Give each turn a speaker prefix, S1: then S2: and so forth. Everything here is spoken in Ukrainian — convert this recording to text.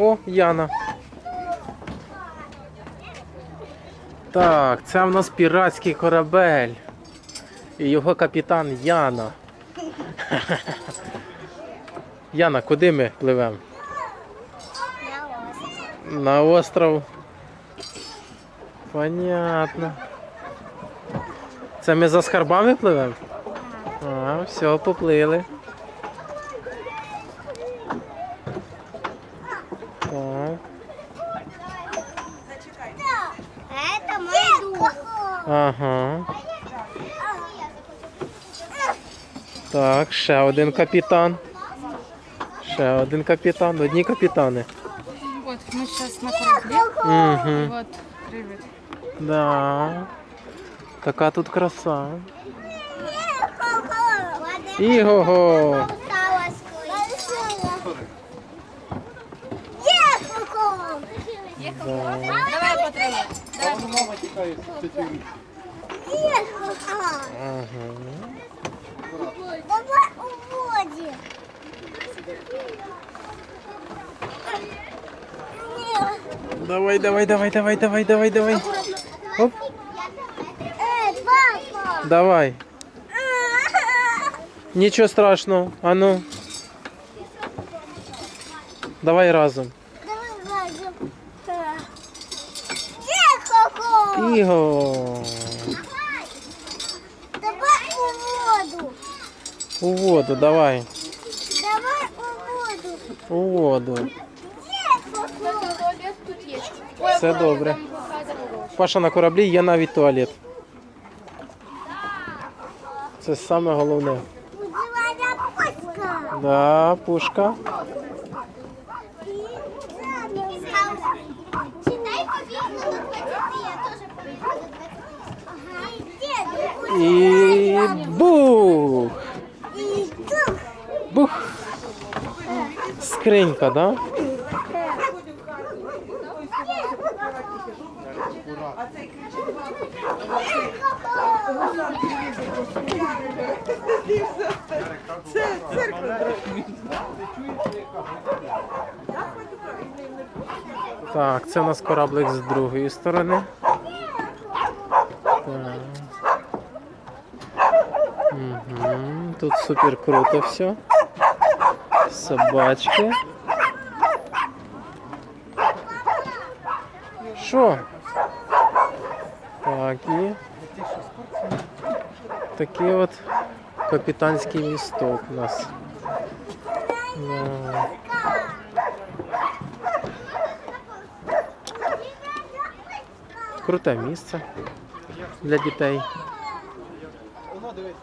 S1: О, Яна. Так, це в нас піратський корабель. І його капітан Яна. Яна, куди ми пливемо? На остров. Понятно. Це ми за скарбами пливемо? А, все, поплили. Ага. Так, ще один капітан. Ще один капітан. Одні капітани.
S2: Вот, мы сейчас на корабле.
S1: Угу.
S2: Вот, привет.
S1: Да. Така тут краса. Іго-го.
S2: Давай
S1: Ага.
S3: Давай уводим.
S1: Давай, давай, давай, давай, давай, давай, давай. Оп, давай. Нічого страшного. А ну. Давай разом. Іго.
S3: Давай у воду.
S1: У воду, давай.
S3: Давай у воду.
S1: У воду.
S2: Туалет тут есть.
S1: Все добре. Паша на кораблі є навіть туалет. Це саме головне.
S3: Удивая пуска.
S1: Да, пушка.
S3: Читай побігли на 20, я теж побігла Ага,
S1: І бух! Бух! Скринька, да? Так, це у нас кораблик з другої сторони. Так. Угу. Тут супер круто все. Собачки. Що? Так, і такий от капітанський місток у нас. Да. Круте місце для дітей.
S4: devait.